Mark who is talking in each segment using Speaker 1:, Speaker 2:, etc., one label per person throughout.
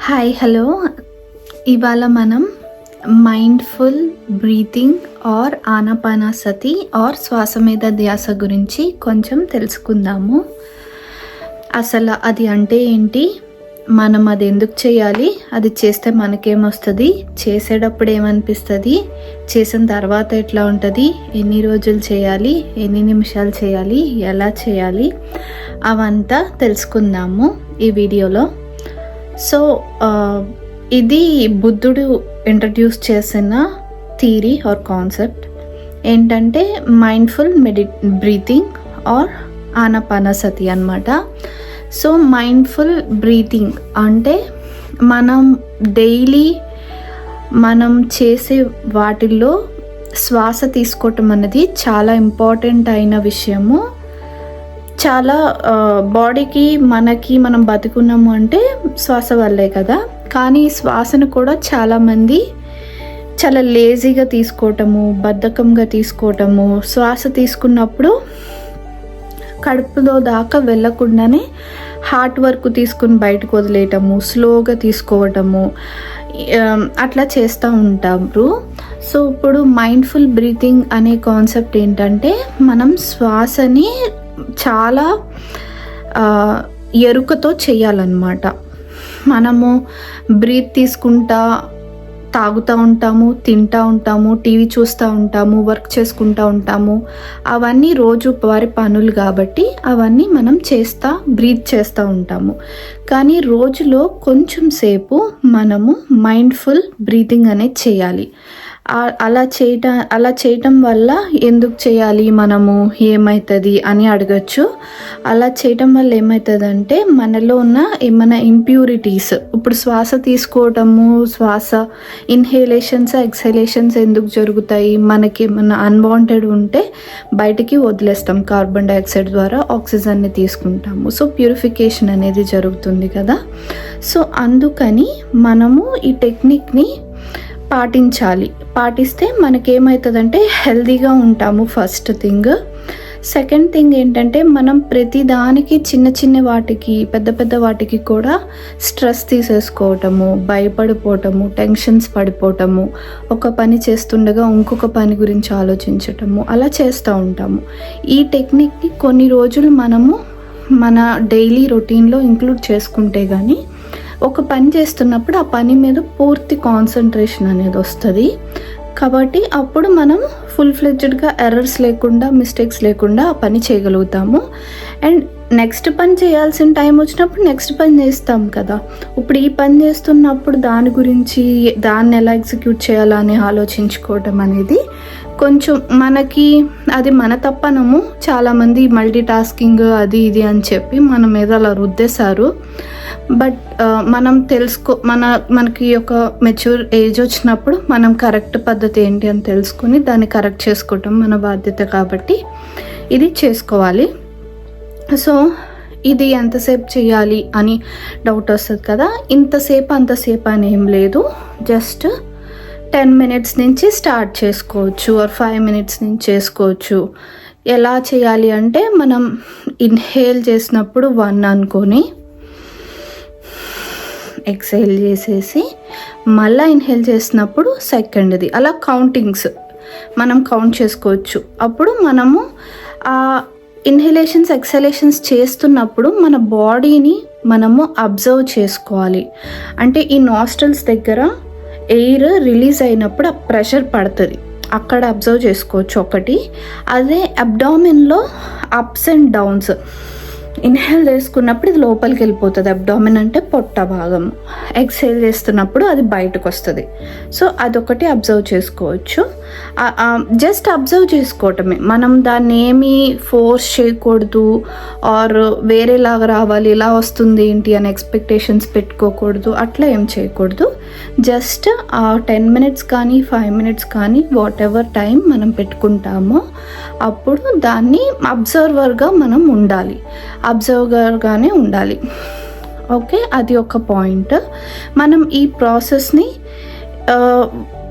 Speaker 1: Hi hello ఇవాళ మనం mindful breathing or Anapanasati or శ్వాస మీద ధ్యాస గురించి కొంచెం తెలుసుకుందాము. అసలు అది అంటే ఏంటి? మనం అది ఎందుకు చేయాలి? అది చేస్తే మనకేమొస్తుంది చేసేటప్పుడు ఏమనిపిస్తుంది? చేసిన తర్వాత ఎట్లా ఉంటుంది? ఎన్ని రోజులు చేయాలి? ఎన్ని నిమిషాలు చేయాలి? ఎలా చేయాలి? అవంతా తెలుసుకుందాము ఈ వీడియోలో. సో ఇది బుద్ధుడు ఇంట్రడ్యూస్ చేసిన థీరీ ఆర్ కాన్సెప్ట్ ఏంటంటే mindful medi breathing or Anapanasati అనమాట సో మైండ్ఫుల్ బ్రీతింగ్ అంటే మనం డైలీ మనం చేసే వాటిల్లో శ్వాస తీసుకోవటం అనేది చాలా ఇంపార్టెంట్ అయిన విషయము. చాలా బాడీకి మనకి మనం బతుకున్నాము అంటే శ్వాస వల్లే కదా. కానీ శ్వాసను కూడా చాలామంది చాలా లేజీగా తీసుకోవటము బద్ధకంగా తీసుకోవటము శ్వాస తీసుకున్నప్పుడు కడుపులో దాకా వెళ్ళకుండానే హార్ట్ వర్క్ తీసుకుని బయటకు వదిలేయటము స్లోగా తీసుకోవటము అట్లా చేస్తూ ఉంటారు. సో ఇప్పుడు మైండ్ఫుల్ బ్రీతింగ్ అనే కాన్సెప్ట్ ఏంటంటే మనం శ్వాసని చాలా ఎరుకతో చేయాలన్నమాట. మనము బ్రీత్ తీసుకుంటా తాగుతూ ఉంటాము తింటూ ఉంటాము టీవీ చూస్తూ ఉంటాము వర్క్ చేసుకుంటూ ఉంటాము. అవన్నీ రోజు వారి పనులు కాబట్టి అవన్నీ మనం చేస్తా బ్రీత్ చేస్తూ ఉంటాము. కానీ రోజులో కొంచెం సేపు మనము మైండ్ఫుల్ బ్రీతింగ్ అనేది చేయాలి. అలా చేయటం అలా చేయటం వల్ల ఎందుకు చేయాలి మనము? ఏమవుతుంది అని అడగచ్చు. అలా చేయటం వల్ల ఏమవుతుందంటే మనలో ఉన్న ఏమైనా ఇంప్యూరిటీస్ ఇప్పుడు శ్వాస తీసుకోవటము శ్వాస ఇన్హేలేషన్స్ ఎక్సలేషన్స్ ఎందుకు జరుగుతాయి? మనకి ఏమైనా అన్వాంటెడ్ ఉంటే బయటికి వదిలేస్తాం కార్బన్ డైఆక్సైడ్ ద్వారా ఆక్సిజన్ని తీసుకుంటాము. సో ప్యూరిఫికేషన్ అనేది జరుగుతుంది కదా. సో అందుకని మనము ఈ టెక్నిక్ని పాటించాలి. పాటిస్తే మనకేమవుతుందంటే హెల్దీగా ఉంటాము ఫస్ట్ థింగ్. సెకండ్ థింగ్ ఏంటంటే మనం ప్రతి దానికి చిన్న చిన్న వాటికి పెద్ద పెద్ద వాటికి కూడా స్ట్రెస్ తీసేసుకోవటము భయపడిపోవటము టెన్షన్స్ పడిపోవటము ఒక పని చేస్తుండగా ఇంకొక పని గురించి ఆలోచించటము అలా చేస్తూ ఉంటాము. ఈ టెక్నిక్ని కొన్ని రోజులు మనము మన డైలీ రొటీన్లో ఇంక్లూడ్ చేసుకుంటే కానీ ఒక పని చేస్తున్నప్పుడు ఆ పని మీద పూర్తి కాన్సన్ట్రేషన్ అనేది వస్తుంది. కాబట్టి అప్పుడు మనం ఫుల్ ఫ్లెడ్జ్డ్గా ఎర్రర్స్ లేకుండా మిస్టేక్స్ లేకుండా ఆ పని చేయగలుగుతాము. అండ్ నెక్స్ట్ పని చేయాల్సిన టైం వచ్చినప్పుడు నెక్స్ట్ పని చేస్తాం కదా. ఇప్పుడు ఈ పని చేస్తున్నప్పుడు దాని గురించి దాన్ని ఎలా ఎగ్జిక్యూట్ చేయాలని ఆలోచించుకోవటం అనేది కొంచెం మనకి అది మన తప్పనము. చాలామంది మల్టీ టాస్కింగ్ అది ఇది అని చెప్పి మన మీద అలా రుద్దేశారు. బట్ మనం తెలుసుకో మన మనకి ఒక మెచ్యూర్ ఏజ్ వచ్చినప్పుడు మనం కరెక్ట్ పద్ధతి ఏంటి అని తెలుసుకొని దాన్ని కరెక్ట్ చేసుకోవటం మన బాధ్యత కాబట్టి ఇది చేసుకోవాలి. సో ఇది ఎంతసేపు చేయాలి అని డౌట్ వస్తుంది కదా. ఇంతసేపు అంతసేపు అని ఏం లేదు. జస్ట్ టెన్ మినిట్స్ నుంచి స్టార్ట్ చేసుకోవచ్చు ఆర్ ఫైవ్ మినిట్స్ నుంచి చేసుకోవచ్చు. ఎలా చేయాలి అంటే మనం ఇన్హేల్ చేసినప్పుడు వన్ అనుకొని ఎక్సైల్ చేసేసి మళ్ళీ ఇన్హేల్ చేసినప్పుడు సెకండ్ది. అలా కౌంటింగ్స్ మనం కౌంట్ చేసుకోవచ్చు. అప్పుడు మనము ఆ ఇన్హలేషన్స్ ఎక్సలేషన్స్ చేస్తున్నప్పుడు మన బాడీని మనము అబ్జర్వ్ చేసుకోవాలి. అంటే ఈ నాస్టల్స్ దగ్గర ఎయిర్ రిలీజ్ అయినప్పుడు ఆ ప్రెషర్ పడుతుంది. అక్కడ అబ్జర్వ్ చేసుకోవచ్చు ఒకటి. అదే అబ్డామిన్లో అప్స్ అండ్ డౌన్స్. ఇన్హేల్ చేసుకున్నప్పుడు ఇది లోపలికి వెళ్ళిపోతుంది. అబ్డామిన్ అంటే పొట్ట భాగం. ఎక్స్హేల్ చేస్తున్నప్పుడు అది బయటకు వస్తుంది. సో అదొకటి అబ్జర్వ్ చేసుకోవచ్చు. జస్ట్ అబ్జర్వ్ చేసుకోవటమే. మనం దాన్ని ఏమి ఫోర్స్ చేయకూడదు ఆర్ వేరేలాగా రావాలి ఇలా వస్తుంది ఏంటి అని ఎక్స్పెక్టేషన్స్ పెట్టుకోకూడదు అట్లా ఏం చేయకూడదు. జస్ట్ ఆ టెన్ మినిట్స్ కానీ ఫైవ్ మినిట్స్ కానీ వాట్ ఎవర్ టైం మనం పెట్టుకుంటామో అప్పుడు దాన్ని అబ్జర్వర్గా మనం ఉండాలి. అబ్జర్వర్గానే ఉండాలి. ఓకే అది ఒక పాయింట్ మనం ఈ ప్రాసెస్ని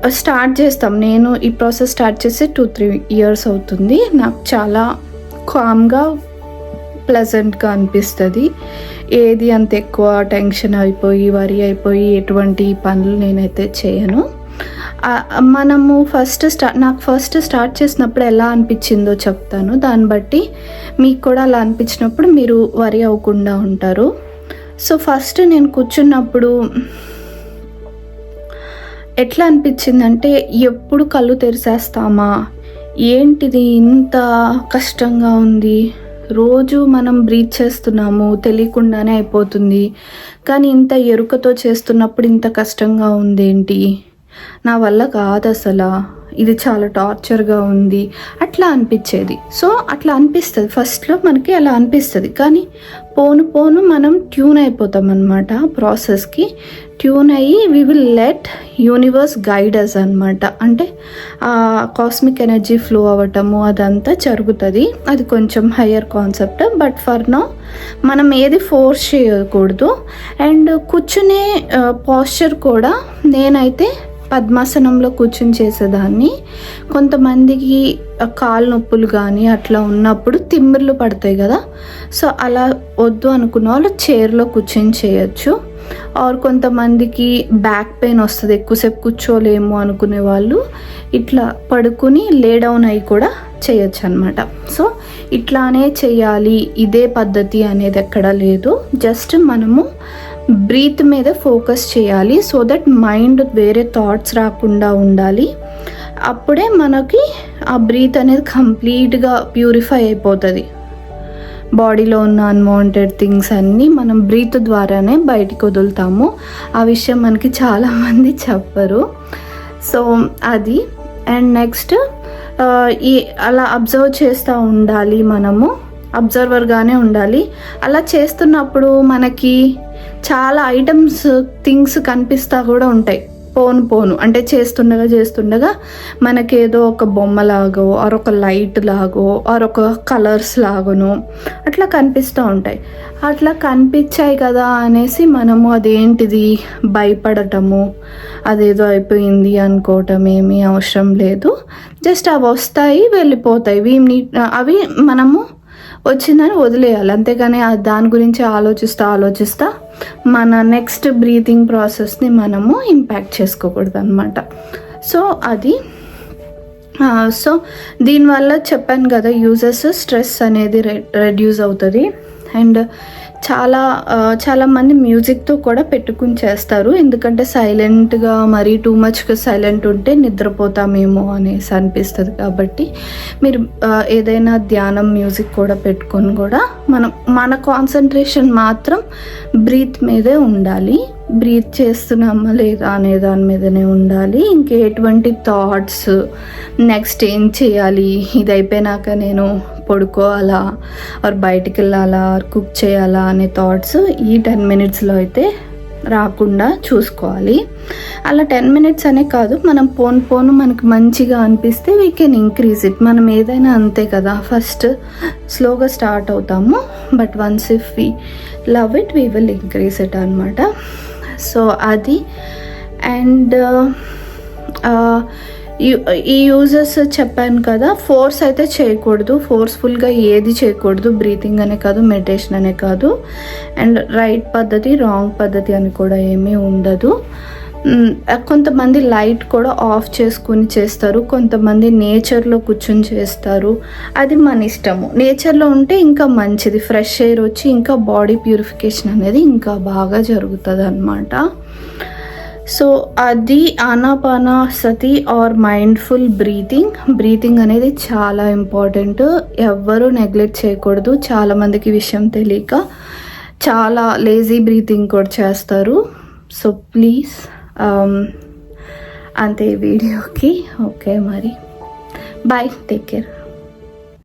Speaker 1: స్టార్ట్ చేస్తాం. నేను ఈ ప్రాసెస్ స్టార్ట్ చేసి టూ త్రీ ఇయర్స్ అవుతుంది. నాకు చాలా కామ్గా ప్లెజెంట్గా అనిపిస్తుంది. ఏది అంత ఎక్కువ టెన్షన్ అయిపోయి వరి అయిపోయి ఎటువంటి పనులు నేనైతే చేయను. మనము ఫస్ట్ స్టార్ట్ నాకు ఫస్ట్ స్టార్ట్ చేసినప్పుడు ఎలా అనిపించిందో చెప్తాను. దాన్ని బట్టి మీకు కూడా అలా అనిపించినప్పుడు మీరు వరి అవ్వకుండా ఉంటారు. సో ఫస్ట్ నేను కూర్చున్నప్పుడు ఎట్లా అనిపించిందంటే ఎప్పుడు కళ్ళు తెరిసేస్తామా? ఏంటిది ఇంత కష్టంగా ఉంది? రోజు మనం బ్రీత్ చేస్తున్నాము తెలియకుండానే అయిపోతుంది. కానీ ఇంత ఎరుకతో చేస్తున్నప్పుడు ఇంత కష్టంగా ఉందేంటి? నా వల్ల కాదు అసలు ఇది చాలా టార్చర్గా ఉంది. అట్లా అనిపించేది. సో అట్లా అనిపిస్తుంది. ఫస్ట్లో మనకి అలా అనిపిస్తుంది. కానీ పోను పోను మనం ట్యూన్ అయిపోతాం అనమాట ప్రాసెస్కి ట్యూన్ అయ్యి we will let universe guide us అనమాట అంటే ఆ కాస్మిక్ ఎనర్జీ ఫ్లో అవ్వటము అదంతా జరుగుతుంది. అది కొంచెం higher concept but for now మనం ఏది ఫోర్స్ చేయకూడదు. అండ్ కూర్చునే పాస్చర్ కూడా నేనైతే పద్మాసనంలో కూర్చుని చేసేదాన్ని. కొంతమందికి కాలు నొప్పులు కానీ అట్లా ఉన్నప్పుడు తిమ్మిర్లు పడతాయి కదా. సో అలా వద్దు అనుకున్న వాళ్ళు చైర్లో కూర్చొని చేయొచ్చు. ఆర్ కొంతమందికి బ్యాక్ పెయిన్ వస్తుంది ఎక్కువసేపు కూర్చోలేము అనుకునే వాళ్ళు ఇట్లా పడుకుని లేడౌన్ అయి అయ్యి కూడా చేయొచ్చు అనమాట సో ఇట్లానే చేయాలి ఇదే పద్ధతి అనేది ఎక్కడ లేదు. జస్ట్ మనము బ్రీత్ మీద ఫోకస్ చేయాలి సో దట్ మైండ్ వేరే థాట్స్ రాకుండా ఉండాలి. అప్పుడే మనకి ఆ బ్రీత్ అనేది కంప్లీట్గా ప్యూరిఫై అయిపోతుంది. బాడీలో ఉన్న అన్వాంటెడ్ థింగ్స్ అన్నీ మనం బ్రీత్ ద్వారానే బయటికి వదులుతాము. ఆ విషయం మనకి చాలామంది చెప్పరు. సో అది. అండ్ నెక్స్ట్ ఈ అలా అబ్జర్వ్ చేస్తూ ఉండాలి మనము. అబ్జర్వర్గానే ఉండాలి. అలా చేస్తున్నప్పుడు మనకి చాలా ఐటమ్స్ థింగ్స్ కనిపిస్తూ కూడా ఉంటాయి. పోను పోను. అంటే చేస్తుండగా చేస్తుండగా మనకేదో ఒక బొమ్మలాగో ఆర్ ఒక లైట్ లాగో ఆర్ ఒక కలర్స్ లాగనో అట్లా కనిపిస్తూ ఉంటాయి. అట్లా కనిపించాయి కదా అనేసి మనము అదేంటిది భయపడటము అదేదో అయిపోయింది అనుకోవటం ఏమీ అవసరం లేదు. జస్ట్ అవి వస్తాయి వెళ్ళిపోతాయి. వీటిని అవి మనము వచ్చిందని వదిలేయాలి. అంతేగాని దాని గురించి ఆలోచిస్తా ఆలోచిస్తా మన నెక్స్ట్ బ్రీతింగ్ ప్రాసెస్ని మనము ఇంపాక్ట్ చేసుకోకూడదు అనమాట సో అది సో దీనివల్ల చెప్పాను కదా యూజెస్ స్ట్రెస్ అనేది రె రెడ్యూస్ అవుతుంది. అండ్ చాలా చాలామంది చాలా మంది మ్యూజిక్తో కూడా పెట్టుకుని చేస్తారు ఎందుకంటే సైలెంట్గా మరీ టూ మచ్గా సైలెంట్ ఉంటే నిద్రపోతామేమో అనేసి అనిపిస్తుంది కాబట్టి మీరు ఏదైనా ధ్యానం మ్యూజిక్ కూడా పెట్టుకొని కూడా మనం మన కాన్సన్ట్రేషన్ మాత్రం బ్రీత్ మీదే ఉండాలి. బ్రీత్ చేస్తున్నామా లేదా అనే దాని మీదనే ఉండాలి. ఇంకెటువంటి థాట్స్ నెక్స్ట్ ఏం చేయాలి? ఇది అయిపోయినాక నేను పడుకోవాలా? ఆర్ బయటికి వెళ్ళాలా ఆర్ కుక్ చేయాలా? అనే థాట్స్ ఈ టెన్ మినిట్స్లో అయితే రాకుండా చూసుకోవాలి. అలా టెన్ మినిట్స్ అనే కాదు మనం పోను పోను మనకు మంచిగా అనిపిస్తే వీ కెన్ ఇంక్రీజ్ ఇట్ మనం ఏదైనా అంతే కదా ఫస్ట్ స్లోగా స్టార్ట్ అవుతాము. But once if we love it we will increase it అనమాట సో అది. అండ్ ఈ యూజెస్ చెప్పాను కదా ఫోర్స్ అయితే చేయకూడదు. ఫోర్స్ఫుల్గా ఏది చేయకూడదు. బ్రీతింగ్ అనే కాదు మెడిటేషన్ అనే కాదు. అండ్ రైట్ పద్ధతి రాంగ్ పద్ధతి అని కూడా ఏమీ ఉండదు. కొంతమంది లైట్ కూడా ఆఫ్ చేసుకుని చేస్తారు. కొంతమంది నేచర్లో కూర్చొని చేస్తారు. అది మన ఇష్టము. నేచర్లో ఉంటే ఇంకా మంచిది. ఫ్రెష్ ఎయిర్ వచ్చి ఇంకా బాడీ ప్యూరిఫికేషన్ అనేది ఇంకా బాగా జరుగుతుంది అనమాట సో అది ఆనాపాన సతి ఆర్ మైండ్ఫుల్ బ్రీతింగ్. బ్రీతింగ్ అనేది చాలా ఇంపార్టెంట్. ఎవ్వరూ నెగ్లెక్ట్ చేయకూడదు. చాలామందికి విషయం తెలియక చాలా లేజీ బ్రీతింగ్ కూడా చేస్తారు. సో ప్లీజ్ um, అంతే వీడియోకి. ఓకే మరి. Bye take care